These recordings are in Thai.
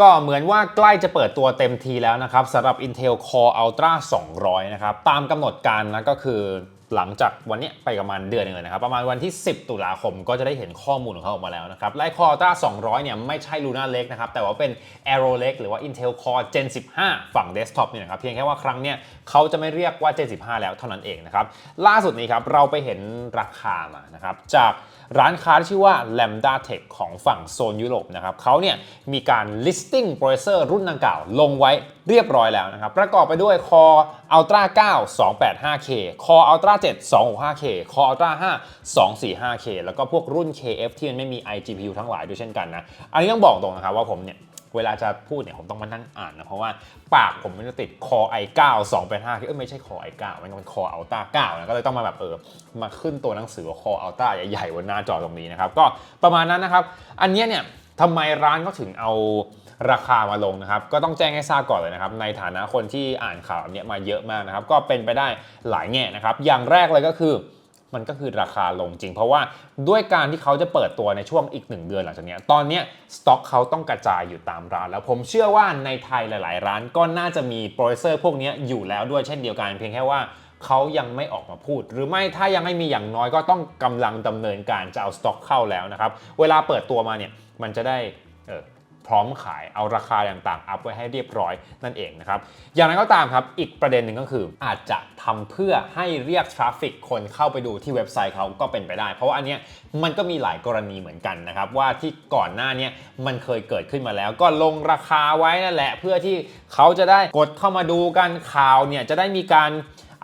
ก็เหมือนว่าใกล้จะเปิดตัวเต็มทีแล้วนะครับสำหรับ Intel Core Ultra 200 นะครับ ตามกำหนดการนะก็คือหลังจากวันนี้ไปประมาณเดือนหนึงเลยนะครับ ประมาณวันที่ 10 ตุลาคมก็จะได้เห็นข้อมูลของเขาออกมาแล้วนะครับและ Core Ultra 200 เนี่ยไม่ใช่ Luna Lake นะครับ แต่ว่าเป็น Arrow Lake หรือว่า Intel Core Gen 15 ฝั่ง Desktop เนี่ยนะครับ เพียงแค่ว่าครั้งเนี้ยเขาจะไม่เรียกว่า Gen 15 แล้วเท่านั้นเองนะครับ ล่าสุดนี้ครับ เราไปเห็นราคามานะครับจาก ร้านค้าที่ชื่อว่า Lambda Tech ของฝั่งโซนยุโรปนะครับเขาเนี่ยมีการ listing processor รุ่นดังกล่าวลงไว้เรียบร้อยแล้วนะครับ ประกอบไปด้วย Core Ultra 9 285K Core Ultra 7 265K Core Ultra 5 245K แล้วก็พวกรุ่น KF ที่มันไม่มี iGPU ทั้งหลายด้วยเช่นกันนะ อันนี้ต้องบอกตรงนะครับว่าผมเนี่ย เวลาจะพูดเนี่ยผมต้องมานั่งอ่านนะเพราะว่าปากผมมันจะติด Core i9 285เอ้ยไม่ใช่ Core i9 มันเป็น Core Ultra 9นะก็เลยต้องมาแบบเออมาขึ้นตัวหนังสือว่า Core Ultra ใหญ่ๆบนหน้าจอตรงนี้นะครับก็ประมาณนั้นนะครับ อันนี้เนี่ยทำไมร้านก็ถึงเอาราคามาลงนะครับ ก็ต้องแจ้งให้ทราบก่อนเลยนะครับ ในฐานะคนที่อ่านข่าวอันนี้มาเยอะมากนะครับ ก็เป็นไปได้หลายแง่นะครับ อย่างแรกเลยก็คือ มันก็คือราคาลงจริง เพราะว่าด้วยการที่เขาจะเปิดตัวในช่วงอีก 1 เดือนหลังจากนี้ ตอนนี้สต็อกเขาต้องกระจายอยู่ตามร้าน แล้วผมเชื่อว่าในไทยหลาย ๆ ร้านก็น่าจะมีโปรเซสเซอร์พวกนี้อยู่แล้วด้วยเช่นเดียวกันเพียงแค่ว่าเขายังไม่ออกมาพูด หรือไม่ถ้ายังไม่มีอย่างน้อยก็ต้องกำลังดำเนินการจะเอาสต็อกเข้าแล้วนะครับเวลาเปิดตัวมาเนี่ยมันจะได้เออ พร้อมขายเอาราคาต่างๆ อัพไว้ให้เรียบร้อยนั่นเองนะครับ อย่างไรก็ตามครับ อีกประเด็นหนึ่งก็คือ อาจจะทำเพื่อให้เรียกทราฟฟิกคนเข้าไปดูที่เว็บไซต์เขาก็เป็นไปได้ เพราะว่าอันเนี้ยมันก็มีหลายกรณีเหมือนกันนะครับ ว่าที่ก่อนหน้านี้มันเคยเกิดขึ้นมาแล้ว ก็ลงราคาไว้นั่นแหละ เพื่อที่เขาจะได้กดเข้ามาดูกันข่าวเนี่ยจะได้มีการ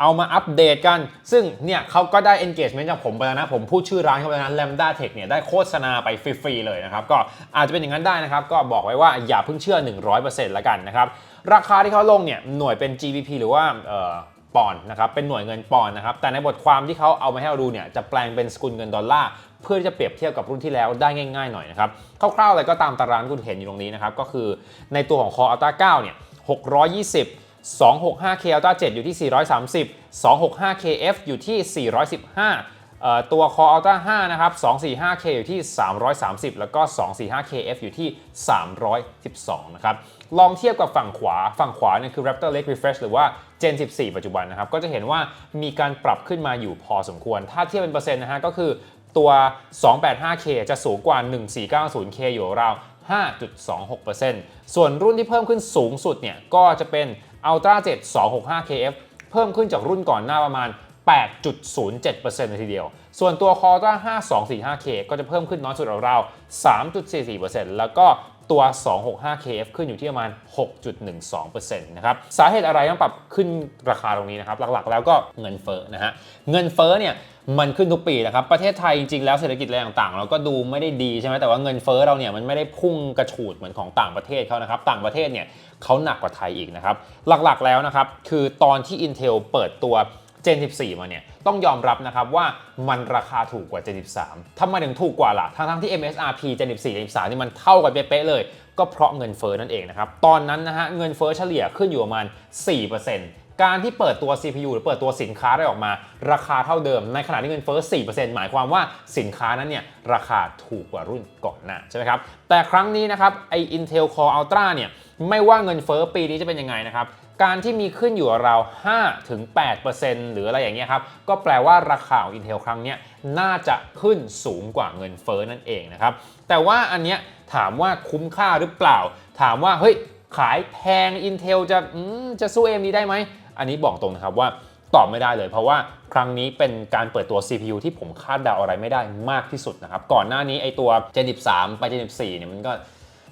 เอามาอัปเดตกัน ซึ่งเนี่ยเขาก็ได้ engagement จากผมไปแล้วนะ ผมพูดชื่อร้านเขาไปแล้วนะ Lambda Tech เนี่ยได้โฆษณาไปฟรีๆเลยนะครับ ก็อาจจะเป็นอย่างนั้นได้นะครับ ก็บอกไว้ว่าอย่าเพิ่งเชื่อ 100%ละกันนะครับ ราคาที่เขาลงเนี่ยหน่วยเป็น GBP หรือว่าปอนด์นะครับ เป็นหน่วยเงินปอนด์นะครับ แต่ในบทความที่เขาเอามาให้เราดูเนี่ย จะแปลงเป็นสกุลเงินดอลลาร์ เพื่อที่จะเปรียบเทียบกับรุ่นที่แล้วได้ง่ายๆหน่อยนะครับ คร่าวๆเลยก็ตามตารางที่คุณเห็นอยู่ตรงนี้นะครับ ก็คือในตัวของ Core Ultra 9 เนี่ย 620 265K Ultra 7 อยู่ที่ 430 265KF อยู่ที่ 415 ตัว Core Ultra 5 นะครับ 245K อยู่ที่ 330 แล้วก็ 245KF อยู่ที่ 312 นะครับ ลองเทียบกับฝั่งขวา ฝั่งขวาเนี่ยคือ Raptor Lake Refresh หรือว่า Gen 14 ปัจจุบันนะครับ ก็จะเห็นว่ามีการปรับขึ้นมาอยู่พอสมควร ถ้าเทียบเป็นเปอร์เซ็นต์นะฮะ ก็คือตัว 285K จะสูงกว่า 1490K อยู่ราว5.26%ส่วนรุ่นที่เพิ่มขึ้นสูงสุดเนี่ย ก็จะเป็น Ultra 7 265KF เพิ่มขึ้นจากรุ่นก่อนหน้าประมาณ 8.07%เลยทีเดียว ส่วนตัว Core Ultra 5 245K ก็จะเพิ่มขึ้นน้อยสุดราวๆ3.44%แล้วก็ ตัว 265KF ขึ้นอยู่ที่ประมาณ 6.12%นะครับ สาเหตุอะไรต้องปรับขึ้นราคาตรงนี้นะครับ หลักๆ แล้วก็เงินเฟ้อนะฮะ เงินเฟ้อเนี่ยมันขึ้นทุกปีนะครับ ประเทศไทยจริงๆ แล้วเศรษฐกิจอะไรต่างๆ เราก็ดูไม่ได้ดีใช่ไหมแต่ว่าเงินเฟ้อเราเนี่ยมันไม่ได้พุ่งกระฉูดเหมือนของต่างประเทศเขานะครับ ต่างประเทศเนี่ยเขาหนักกว่าไทยอีกนะครับ หลักๆ แล้วนะครับ คือตอนที่ Intel เปิดตัว Gen 14 มาเนี่ยต้องยอมรับนะครับว่ามันราคาถูกกว่า Gen 13ทำไมถึงถูกกว่าล่ะ ทั้งๆที่ MSRP Gen 14 Gen 13 นี่มันเท่ากันเป๊ะเลย ก็เพราะเงินเฟ้อนั่นเองนะครับ ตอนนั้นนะฮะเงินเฟ้อเฉลี่ยขึ้นอยู่ประมาณ 4%การที่เปิดตัว CPU หรือเปิดตัวสินค้าได้ออกมา ราคาเท่าเดิม ในขณะที่เงินเฟ้อ 4%หมายความว่าสินค้านั้นเนี่ยราคาถูกกว่ารุ่นก่อนหน้าใช่ไหมครับ แต่ครั้งนี้นะครับไอ Intel Core Ultra เนี่ยไม่ว่าเงินเฟ้อปีนี้จะเป็นยังไงนะครับ การที่มีขึ้นอยู่ราว5-8%หรืออะไรอย่างเงี้ยครับ ก็แปลว่าราคาของ Intel ครั้งนี้น่าจะขึ้นสูงกว่าเงินเฟ้อนั่นเองนะครับ แต่ว่าอันเนี้ยถามว่าคุ้มค่าหรือเปล่า ถามว่าเฮ้ยขายแพง Intel จะจะสู้ AMD ได้ไหม อันนี้บอกตรงนะครับว่าตอบไม่ได้เลย เพราะว่าครั้งนี้เป็นการเปิดตัว CPU ที่ผมคาดเดาอะไรไม่ได้มากที่สุดนะครับ ก่อนหน้านี้ไอตัว Gen 13 ไป Gen 14เนี่ยมันก็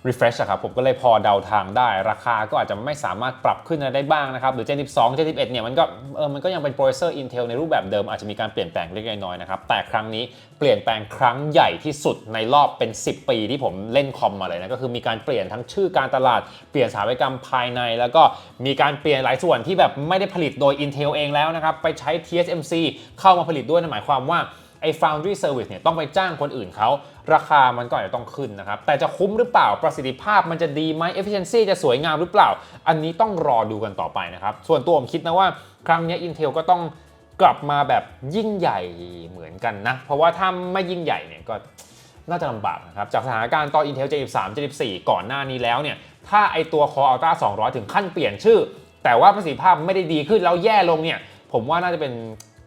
refresh อะครับผมก็เลยพอเดาทางได้ ราคาก็อาจจะไม่สามารถปรับขึ้นได้บ้างนะครับ หรือ Gen 12 Gen 11เนี่ยมันก็เออมันก็ยังเป็นโปรเซสเซอร์ Intel ในรูปแบบเดิมอาจจะมีการเปลี่ยนแปลงเล็กน้อยนะครับ แต่ครั้งนี้เปลี่ยนแปลงครั้งใหญ่ที่สุดในรอบเป็น 10 ปีที่ผมเล่นคอมมาเลยนะ ก็คือมีการเปลี่ยนทั้งชื่อการตลาด เปลี่ยนสถาปัตยกรรมภายใน แล้วก็มีการเปลี่ยนหลายส่วนที่แบบไม่ได้ผลิตโดย Intel เองแล้วนะครับไปใช้ TSMC เข้ามาผลิตด้วยนั่นหมายความว่า ไอ้ foundry service เนี่ยต้องไปจ้างคนอื่นเขา ราคามันก็อาจจะต้องขึ้นนะครับ แต่จะคุ้มหรือเปล่าประสิทธิภาพมันจะดีไหม efficiency จะสวยงามหรือเปล่า อันนี้ต้องรอดูกันต่อไปนะครับ ส่วนตัวผมคิดนะว่าครั้งนี้ Intel ก็ต้องกลับมาแบบยิ่งใหญ่เหมือนกันนะ เพราะว่าถ้าไม่ยิ่งใหญ่เนี่ยก็น่าจะลำบากนะครับ จากสถานการณ์ตอน Intel J13 J14 ก่อนหน้านี้แล้วเนี่ย ถ้าไอตัว Core Ultra 200 ถึงขั้นเปลี่ยนชื่อ แต่ว่าประสิทธิภาพไม่ได้ดีขึ้นแล้วแย่ลงเนี่ย ผมว่าน่าจะเป็น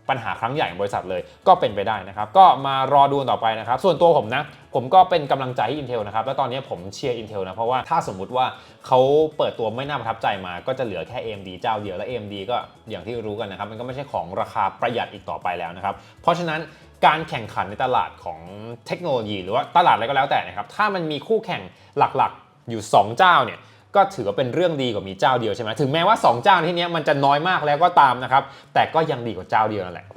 ปัญหาครั้งใหญ่ของบริษัทเลยก็เป็นไปได้นะครับ ก็มารอดูต่อไปนะครับ ส่วนตัวผมนะ ผมก็เป็นกำลังใจให้ Intel นะครับ แล้วตอนนี้ผมเชียร์ Intel นะ เพราะว่าถ้าสมมุติว่าเขาเปิดตัวไม่น่าประทับใจมา ก็จะเหลือแค่ AMD เจ้าเดียวและ AMD ก็อย่างที่รู้กันนะครับ มันก็ไม่ใช่ของราคาประหยัดอีกต่อไปแล้วนะครับ เพราะฉะนั้นการแข่งขันในตลาดของเทคโนโลยี หรือว่าตลาดอะไรก็แล้วแต่นะครับถ้ามันมีคู่แข่งหลักๆอยู่ 2 เจ้าเนี่ย ก็ถือว่าเป็นเรื่องดีกว่ามีเจ้าเดียวใช่ไหมถึงแม้ว่า 2 เจ้าที่นี้มันจะน้อยมากแล้วก็ตามนะครับแต่ก็ยังดีกว่าเจ้าเดียวนั่นแหละ